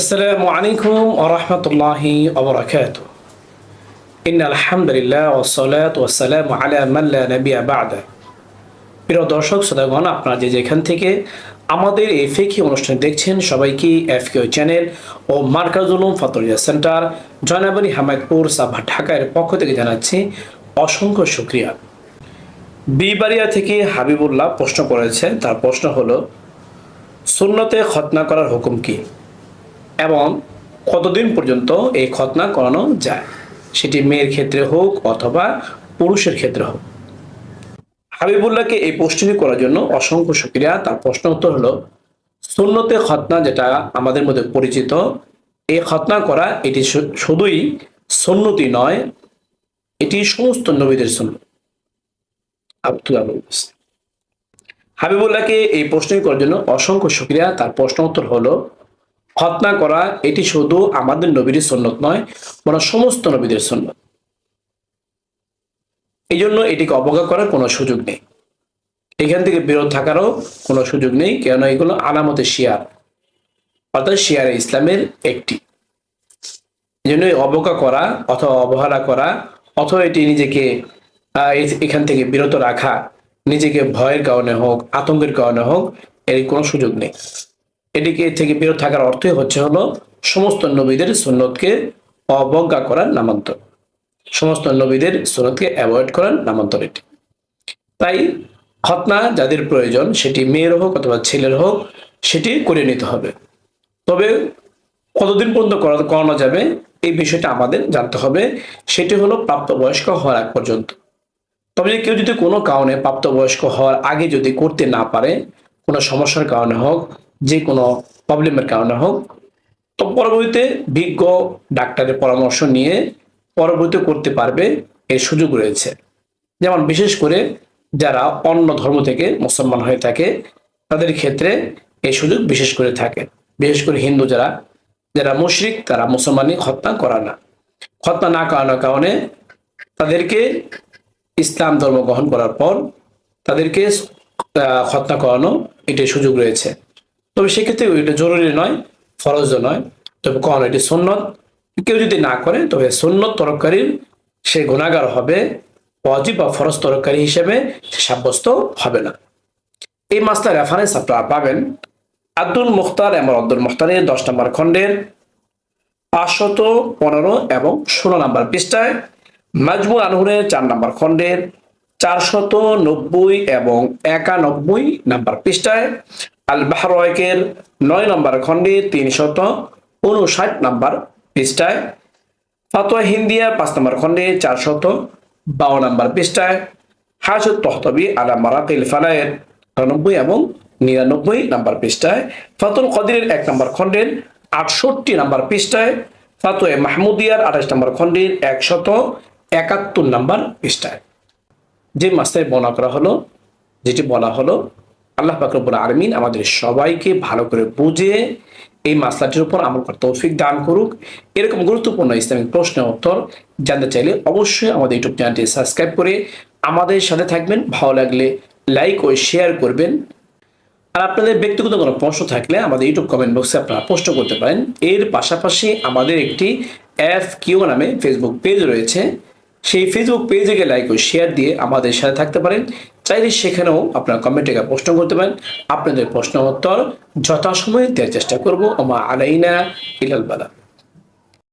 আসসালামু আলাইকুম ওরহমতুল্লাহি ওবরাকাত ইন আলহামদুলিল্লাহ ওসলাত ওসালাম আলা মাল্লা নবিয়া বাদে। প্রিয় দর্শক, শ্রোতাগণ, আপনারা যে যেখান থেকে আমাদের এই ফেকি অনুষ্ঠান দেখছেন, সবাইকে এফ চ্যানেল ও মার্কাজুলুম ফাতরিয়া সেন্টার জয়নাবানি হামায়তপুর সাভা ঢাকার পক্ষ থেকে জানাচ্ছি অসংখ্য সুক্রিয়া বিবারিয়া থেকে হাবিবুল্লাহ প্রশ্ন করেছেন, তার প্রশ্ন হলো, সুন্নতে খতনা করার হুকুম কী? এবং কতদিন পর্যন্ত এই খতনা করানো যায়? সেটি মেয়ের ক্ষেত্রে হোক অথবা পুরুষের ক্ষেত্রে হোক। হাবিবুল্লাহকে এই প্রশ্নটি করার জন্য অসংখ্য শুক্রিয়া। তার প্রশ্ন উত্তর হলো, সুন্নতে খতনা যেটা আমাদের মধ্যে পরিচিত, এই খতনা করা এটি শুধুই সুন্নতি নয়, এটি সমস্ত নবীদের বলতেছে। হাবিবুল্লাহকে এই প্রশ্নটি করার জন্য অসংখ্য শুক্রিয়া। তার প্রশ্ন উত্তর হলো খতনা করা, এটি শুধু আমাদের নবীর সন্ন্যত নয়, বরং সমস্ত নবীদের সন্ন্যত এই জন্য এটিকে অবজ্ঞা করার কোনো সুযোগ নেই। এখান থেকে বিরত থাকারও কোনো সুযোগ নেই কেন এগুলো আলামতে শিয়ার, অর্থাৎ শিয়ারে ইসলামের একটি। এই জন্য অবজ্ঞা করা অথবা অবহেলা করা, অথবা এটি নিজেকে এখান থেকে বিরত রাখা, নিজেকে ভয়ের কারণে হোক, আতঙ্কের কারণে হোক, এর কোনো সুযোগ নেই। এটিকে থেকে বিরত থাকার অর্থই হচ্ছে হলো সমস্ত নবীদের সুন্নতকে অবজ্ঞা করার নামান্তর। সমস্ত নবীদের সুন্নতকে অ্যাভয়েড করার নামান্তর এটি। তাই খতনা যাদের প্রয়োজন সেটি মেয়ের হোক অথবা ছেলের হোক, সেটি করে নিতে হবে। তবে কতদিন পর্যন্ত করানো যাবে এই বিষয়টা আমাদের জানতে হবে। সেটি হলো প্রাপ্তবয়স্ক হওয়ার আগ পর্যন্ত। তবে কেউ যদি কোনো কারণে প্রাপ্তবয়স্ক হওয়ার আগে যদি করতে না পারে, কোনো সমস্যার কারণে হোক যে কোনো প্রবলেমের কারণে হোক, তো পরবর্তীতে বিজ্ঞ ডাক্তারের পরামর্শ নিয়ে পরবর্তীতে করতে পারবে এর সুযোগ রয়েছে। যেমন বিশেষ করে যারা অন্য ধর্ম থেকে মুসলমান হয়ে থাকে, তাদের ক্ষেত্রে এই সুযোগ বিশেষ করে থাকে। বিশেষ করে হিন্দু যারা যারা মুশরিক, তারা মুসলমানি হত্যা করা না। হত্যা না করানোর কারণে তাদেরকে ইসলাম ধর্ম গ্রহণ করার পর তাদেরকে হত্যা করানো এটির সুযোগ রয়েছে। তবে সেক্ষেত্রে এটা জরুরি নয় ফরজ নয়। তবে কখনো এটি সুন্নত। কেউ যদি না করে, তবে সুন্নত তরকারির সে গুণাগার হবে অজিব বা ফরজ তরকারি হিসেবে সে সাব্যস্ত হবে না। এই মাসটার রেফারেন্স আপনারা পাবেন আব্দুল মুখতার এবং আব্দুল মুখতারের দশ নম্বর খণ্ডের পাঁচশত পনেরো এবং ষোলো নম্বর পৃষ্ঠায় মাজমু আনহুরের চার নম্বর খণ্ডের চারশত নব্বই এবং একানব্বই নাম্বার পৃষ্ঠায়। আল বাহরয়েকের নয় নম্বর খণ্ডে তিনশত উনষাট নাম্বার পৃষ্ঠায়। ফাতোয়া হিন্দিয়া পাঁচ নম্বর খণ্ডে চারশত বারো নম্বর পৃষ্ঠায়। হাসুদ তহতবি আলা মারাকিল ফালায়ের আটানব্বই এবং নিরানব্বই নাম্বার পৃষ্ঠায়। ফাতুল কদিরের এক নম্বর খণ্ডের আটষট্টি নাম্বার পৃষ্ঠায়। ফাতোয়ে মাহমুদিয়ার আঠাশ নম্বর খণ্ডের একশত একাত্তর নম্বর পৃষ্ঠায়। যে মাসটায় বর্ণনা করা হলো, যেটি বলা হলো, আল্লাহ পাকরবুল আলমিন আমাদের সবাইকে ভালো করে বুঝে এই মাসলাটির উপর আমল করার তৌফিক দান করুক। এরকম গুরুত্বপূর্ণ ইসলামিক প্রশ্ন উত্তর জানতে চাইলে অবশ্যই আমাদের ইউটিউব চ্যানেলটি সাবস্ক্রাইব করে আমাদের সাথে থাকবেন। ভালো লাগলে লাইক ও শেয়ার করবেন। আর আপনাদের ব্যক্তিগত কোনো প্রশ্ন থাকলে আমাদের ইউটিউব কমেন্ট বক্সে আপনারা প্রশ্ন করতে পারেন। এর পাশাপাশি আমাদের একটি এফ কিউ নামে ফেসবুক পেজ রয়েছে। সেই ফেসবুক পেজে গিয়ে লাইক ও শেয়ার দিয়ে আমাদের সাথে থাকতে পারেন। চাইলে সেখানেও আপনার কমেন্টে প্রশ্ন করতে পারেন। আপনাদের প্রশ্ন উত্তর যথাসময়ে দেওয়ার চেষ্টা করব। আমা আলাইনা ইলাল বালা